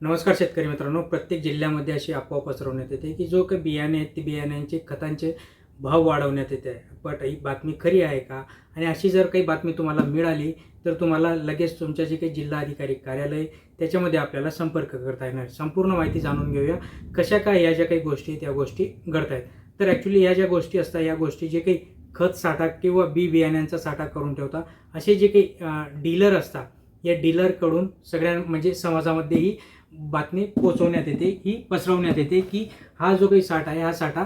नमस्कार शेतकरी मित्रांनो. प्रत्येक जिल्ह्यामध्ये अशी अफवा पसरवण्यात येते की जो काही बियाणे आहेत ते बियाण्यांचे खतांचे भाव वाढवण्यात येते. बट ही बातमी खरी आहे का? आणि अशी जर काही बातमी तुम्हाला मिळाली तर तुम्हाला लगेच तुमच्या जे काही जिल्हा अधिकारी कार्यालय त्याच्यामध्ये आपल्याला संपर्क करता येणार. संपूर्ण माहिती जाणून घेऊया. कशा काय या ज्या काही गोष्टी आहेत, त्या गोष्टी घडत आहेत तर ॲक्च्युली या ज्या गोष्टी असतात या गोष्टी जे काही खत साठा किंवा बी बियाण्यांचा साठा करून ठेवता असे जे काही डीलर असतात या डीलरकडून सगळ्या म्हणजे समाजामध्ये ही बातमी पोचवण्यात येते ही पसरवण्यात येते की हा जो काही साठा आहे हा साठा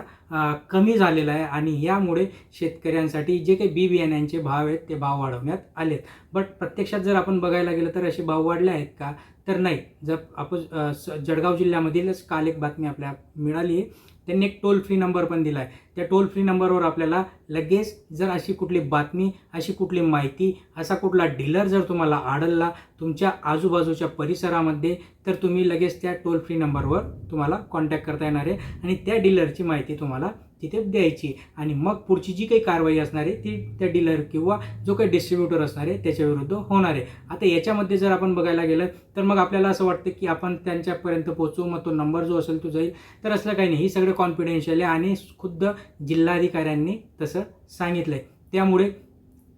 कमी झालेला आहे आणि यामुळे शेतकऱ्यांसाठी जे काही बी बियाण्यांचे भाव आहेत ते भाव वाढवण्यात आलेत. बट प्रत्यक्षात जर आपण बघायला गेलं तर असे भाव वाढले आहेत का? तर नाही. जर आपण स- जळगाव जिल्ह्यामधीलच काल एक बातमी आपल्या मिळाली आहे. त्यांनी एक टोल फ्री नंबर पण दिला आहे त्या टोल फ्री नंबरवर आपल्याला लगेच जर अशी कुठली बातमी अशी कुठली माहिती असा कुठला डीलर जर तुम्हाला आढळला तुमच्या आजूबाजूच्या परिसरामध्ये तर तुम्ही लगेच त्या टोल फ्री नंबरवर तुम्हाला कॉन्टॅक्ट करता येणार आहे. आणि त्या डीलरची माहिती तुम्हाला तिथे द्यायची. आणि मग पुढची जी काही कारवाई असणार आहे ती त्या डीलर किंवा जो काही डिस्ट्रीब्युटर असणार आहे त्याच्याविरुद्ध होणार आहे. आता याच्यामध्ये जर आपण बघायला गेलं तर मग आपल्याला असं वाटतं की आपण त्यांच्यापर्यंत पोहोचू मग तो नंबर जो असेल तो जाईल. तर असलं काही नाही ही सगळं कॉन्फिडेन्शियल आहे आणि खुद्द जिल्हाधिकाऱ्यांनी तसं सांगितलं आहे त्यामुळे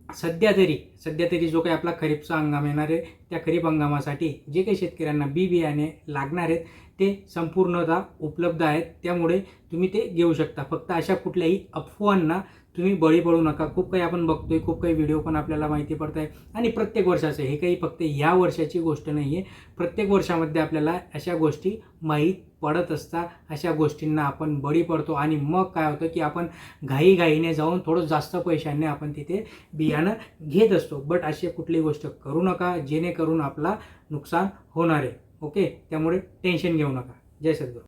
सध्या तरी सध्या तरी जो काही आपला खरीपचा हंगाम येणार आहे त्या खरीप हंगामासाठी जे काही शेतकऱ्यांना बी बियाणे लागणार आहेत ते संपूर्णतः उपलब्ध आहेत. त्यामुळे तुम्ही ते घेऊ शकता. फक्त अशा कुठल्याही अफवांना तुम्ही बळी पडू नका. खूप काही आपण बघतोय खूप काही व्हिडिओ पण आपल्याला माहिती पडत आहे आणि प्रत्येक वर्षाचं हे काही फक्त या वर्षाची गोष्ट नाही आहे प्रत्येक वर्षामध्ये आपल्याला अशा गोष्टी माहीत पडत असतात. अशा गोष्टींना आपण बळी पडतो. आणि मग काय होतं की आपण घाईघाईने जाऊन थोडं जास्त पैशांनी आपण तिथे बियाणं घेत असतो. बट अशी कुठली गोष्ट करू नका. जेणेकरून करून आपला नुकसान होणार आहे. ओके त्यामुळे टेन्शन घेऊ नका. जय सद्गुरू.